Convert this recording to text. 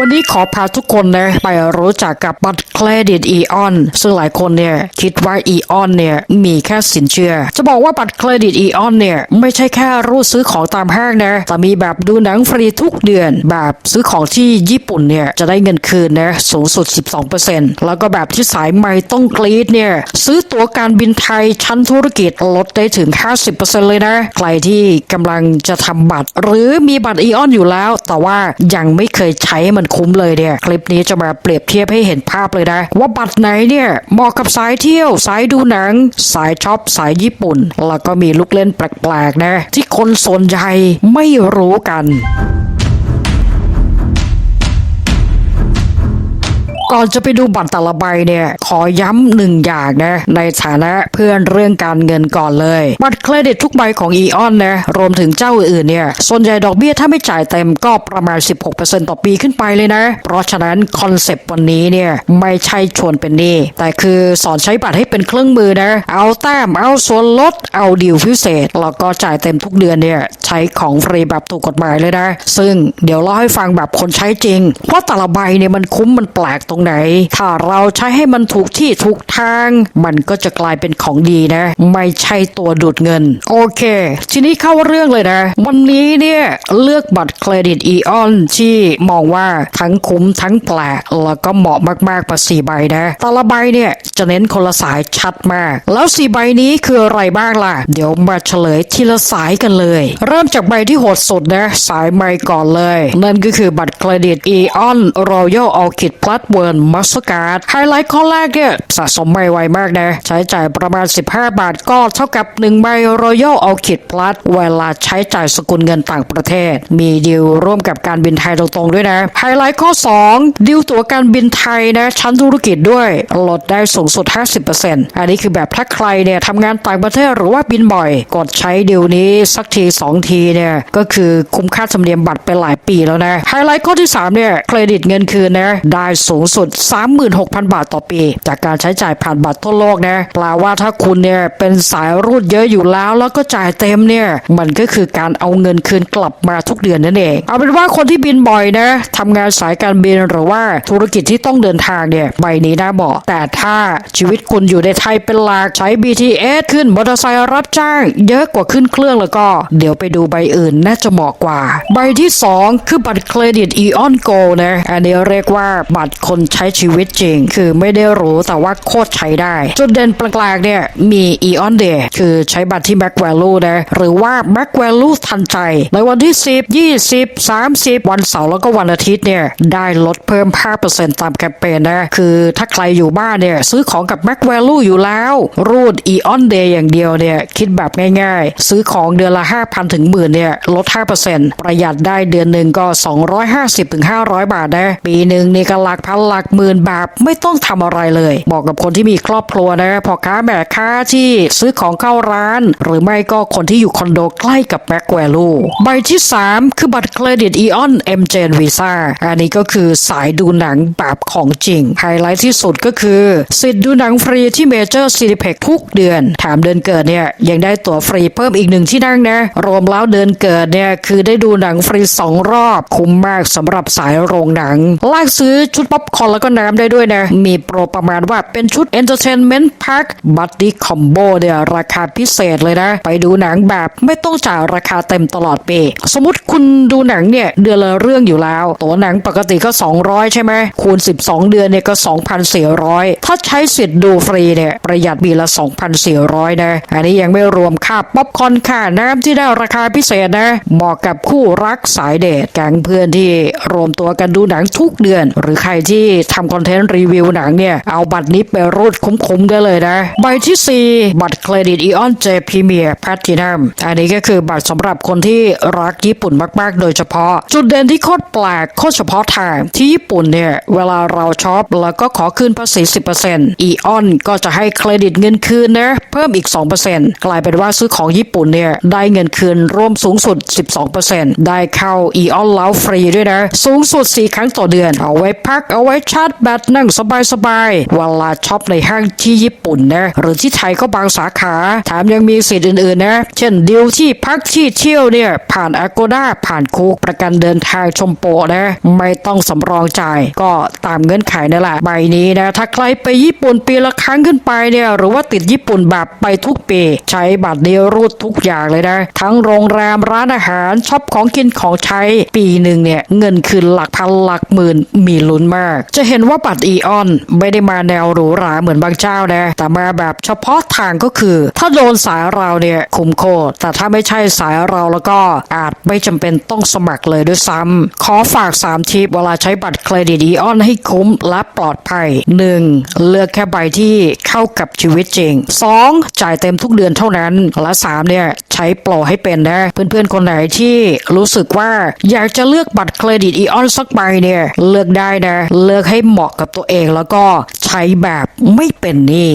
วันนี้ขอพาทุกคนนะไปรู้จักกับบัตรเครดิตอีออนซึ่งหลายคนเนี่ยคิดว่าอีออนเนี่ยมีแค่สินเชื่อ จะบอกว่าบัตรเครดิตอีออนเนี่ยไม่ใช่แค่รูดซื้อของตามห้างนะแต่มีแบบดูหนังฟรีทุกเดือน แบบซื้อของที่ญี่ปุ่นเนี่ยจะได้เงินคืนนะสูงสุด 12%แล้วก็แบบที่สายใหม่ต้องกรีดเนี่ยซื้อตั๋วการบินไทยชั้นธุรกิจลดได้ถึง 50%เลยนะใครที่กำลังจะทำบัตร หรือมีบัตรอีออนอยู่แล้ว แต่ว่ายังไม่เคยใช้มันคุ้มเลยเนี่ย คลิปนี้จะมาเปรียบเทียบให้เห็นภาพเลยนะ ว่าบัตรไหนเนี่ยเหมาะกับสายเที่ยว สายดูหนัง สายช็อปสายญี่ปุ่น แล้วก็มีลูกเล่นแปลกๆนะ ที่คนส่วนใหญ่ไม่รู้กัน ก่อนจะไปดูบัตรแต่ละใบเนี่ย ขอย้ำหนึ่งอย่างนะในฐานะเพื่อนเรื่องการเงินก่อนเลย บัตรเครดิตทุกใบของ e ออนนะรวมถึงเจ้าอื่นเนี่ยส่วนใหญ่ดอกเบี้ยถ้าไม่จ่ายเต็มก็ประมาณ 16%ต่อปีขึ้นไปเลยนะ เพราะฉะนั้นคอนเซปต์วันนี้เนี่ยไม่ใช่ชวนเป็นหนี้แต่คือสอนใช้บัตรให้เป็นเครื่องมือนะ เอาแต้มเอาส่วนลดเอาดีลพิเศษแล้วก็จ่ายเต็มทุกเดือนเนี่ยใช้ของฟรีแบบถูกกฎหมายเลยนะ ซึ่งเดี๋ยวเล่าให้ฟังแบบคนใช้จริง เพราะแต่ละใบเนี่ยมันคุ้มมันแปลกตรงไหน ถ้าเราใช้ให้มันถูกที่ถูกทาง มันก็จะกลายเป็นของดีนะ ไม่ใช่ตัวดูดเงิน โอเค ทีนี้เข้าเรื่องเลยนะ วันนี้เนี่ยเลือกบัตรเครดิตอีออนที่มองว่าทั้งคุ้มทั้งแปลกแล้วก็เหมาะมากๆประสี่ใบนะแต่ละใบเนี่ยจะเน้นคนละสายชัดมาก แล้วสี่ใบนี้คืออะไรบ้างล่ะ เดี๋ยวมาเฉลยทีละสายกันเลย เริ่มจากใบที่โหดสุดนะสายใหม่ก่อนเลย นั่นก็คือบัตรเครดิตอีออนรอยัลออคิดพลัดเวิร์ Golden m u s t a r d ไฮไลท์ข้อแรกเนี่ยสะสมไม่ไวมากนะ ใช้จ่ายประมาณ 15 บาทก็เท่ากับ 1 ใบ Royal Orchid Plus เวลาใช้จ่ายสกุลเงินต่างประเทศ มีดีลร่วมกับการบินไทยตรงๆด้วยนะไฮไลท์ข้อ 2 ดีลตั๋วการบินไทยนะ ชั้นธุรกิจด้วยลดได้สูงสุด 50%อันนี้คือแบบถ้าใครเนี่ยทำงานต่างประเทศหรือว่าบินบ่อย กดใช้ดีลนี้สักที 2 ทีเนี่ยก็คือคุ้มค่าธรรมเนียมบัตรไปหลายปีแล้วนะไฮไลท์ข้อที่3เนี่ยเครดิตเงินคืนนะได้สูงสุด36,000 บาทต่อปี จากการใช้จ่ายผ่านบัตรทั่วโลกนะแปลว่าถ้าคุณเนี่ยเป็นสายรูดเยอะอยู่แล้ว แล้วก็จ่ายเต็มเนี่ยมันก็คือการเอาเงินคืนกลับมาทุกเดือนนั่นเอง เอาเป็นว่าคนที่บินบ่อยนะทำงานสายการบินหรือว่าธุรกิจที่ต้องเดินทางเนี่ยใบนี้น่าเหมาะแต่ถ้าชีวิตคุณอยู่ในไทยเป็นหลักใช้ BTS ขึ้นมอเตอร์ไซค์รับจ้าง เยอะกว่าขึ้นเครื่องแล้วก็ เดี๋ยวไปดูใบอื่นน่าจะเหมาะกว่า ใบที่ 2 คือบัตรเครดิต Eon Go นะอันนี้เรียกว่าบัตรคนใช้ชีวิตจริง คือไม่ได้รู้แต่ว่าโคตรใช้ได้ จุดเด่นแปลกๆเนี่ยมี Eon Day คือใช้บัตรที่ Mac Value นะหรือว่า Mac Value ทันใจ ในวันที่ 10 20 30 วันเสาร์แล้วก็วันอาทิตย์เนี่ยได้ลดเพิ่ม 5%ตามแคมเปญนะ คือถ้าใครอยู่บ้านเนี่ยซื้อของกับ Mac Value อยู่แล้ว รูด Eon Day อย่างเดียวเนี่ยคิดแบบง่ายๆ ซื้อของเดือนละ 5,000 ถึงหมื่นเนี่ยลด 5%ประหยัดได้เดือนหนึ่งก็ 250ถึง500 บาทนะปีหนึ่งนี่ก็หลักพันหลักหมื่นบาทไม่ต้องทำอะไรเลยบอกกับคนที่มีครอบครัวนะพอค้าแม่ค้าที่ซื้อของเข้าร้าน หรือไม่ก็คนที่อยู่คอนโดใกล้กับ Mac Value ใบที่ 3 คือบัตรเครดิต Eon m j n Visa อันนี้ก็คือสายดูหนังแบบของจริง ไฮไลท์ที่สุดก็คือ สิทธิ์ดูหนังฟรีที่เมเจอร์ซีนิเพ็กทุกเดือนแถมเดือนเกิดเนี่ยยังได้ตั๋วฟรีเพิ่มอีกหนึ่งที่นั่งนะ รวมแล้วเดือนเกิดเนี่ยคือได้ดูหนังฟรี 2 รอบ คุ้มมากสำหรับสายโรงหนังลากซื้อชุดป๊อปคอรแล้วก็น้ำได้ด้วยนะ มีโปรประมาณว่าเป็นชุด Entertainment Pack Buddy Combo เนี่ยราคาพิเศษเลยนะ ไปดูหนังแบบไม่ต้องจ่ายราคาเต็มตลอดปี สมมติคุณดูหนังเนี่ย เดือนละเรื่องอยู่แล้ว ตัวหนังปกติก็ 200 ใช่ไหมคูณ 12 เดือนเนี่ยก็ 2,400 ถ้าใช้สิทธิ์ดูฟรีเนี่ย ประหยัดปีละ 2,400 นะ อันนี้ยังไม่รวมค่าป๊อปคอนค่าน้ำที่ได้ราคาพิเศษนะ เหมาะกับคู่รักสายเดทแก๊งเพื่อนที่รวมตัวกันดูหนังทุกเดือน หรือใครที่ทำคอนเทนต์รีวิวหนังเนี่ย เอาบัตรนี้ไปรูดคุ้มๆได้เลยนะ ใบที่ 4 บัตรเครดิต Eon J Premier Platinum อันนี้ก็คือบัตรสำหรับคนที่รักญี่ปุ่นมากๆ โดยเฉพาะ จุดเด่นที่โคตรแปลกโคตรเฉพาะทางที่ญี่ปุ่นเนี่ย เวลาเราช็อปแล้วก็ขอคืนภาษี 10% Eon ก็จะให้เครดิตเงินคืนนะเพิ่มอีก 2%กลายเป็นว่าซื้อของญี่ปุ่นเนี่ย ได้เงินคืนร่วมสูงสุด 12%ได้เข้า Eon แล้วฟรีด้วยนะ สูงสุด 4 ครั้งต่อเดือน เอาไว้พักเอาไว้ชาร์จแบตนั่งสบายๆเวลาช็อปในห้างที่ญี่ปุ่นนะหรือที่ไทยก็บางสาขาแถมยังมีสิทธิ์อื่นๆนะ เช่นดิวที่พักที่เที่ยวเนี่ย ผ่าน Agoda ผ่านคุกประกันเดินทางชมโปะนะ ไม่ต้องสำรองจ่ายก็ตามเงื่อนไขนั่นแหละใบนี้นะ ถ้าใครไปญี่ปุ่นปีละครั้งขึ้นไปเนี่ยหรือว่าติดญี่ปุ่นแบบไปทุกปี ใช้บัตรนี้รูดทุกอย่างเลยนะ ทั้งโรงแรมร้านอาหารช็อปของกินของใช้ปีหนึ่งเนี่ยเงินคืนหลักพันหลักหมื่นมีลุ้นมากจะเห็นว่าบัตรอีออนไม่ได้มาแนวหรูหราเหมือนบางเจ้านะ แต่มาแบบเฉพาะทางก็คือ ถ้าโดนสายเราเนี่ยคุ้มโคตร แต่ถ้าไม่ใช่สายเราแล้วก็อาจไม่จำเป็นต้องสมัครเลยด้วยซ้ำขอฝาก 3ทิปเวลาใช้บัตรเครดิตอีออนให้คุ้มและปลอดภัย 1. เลือกแค่ใบที่เข้ากับชีวิตจริง 2. จ่ายเต็มทุกเดือนเท่านั้น และ 3 เนี่ยใช้โปรให้เป็นนะ เพื่อนๆ คนไหนที่รู้สึกว่าอยากจะเลือกบัตรเครดิตอีออนสักใบเนี่ยเลือกได้นะเลือกอกให้เหมาะกับตัวเองแล้วก็ใช้แบบไม่เป็นหนี้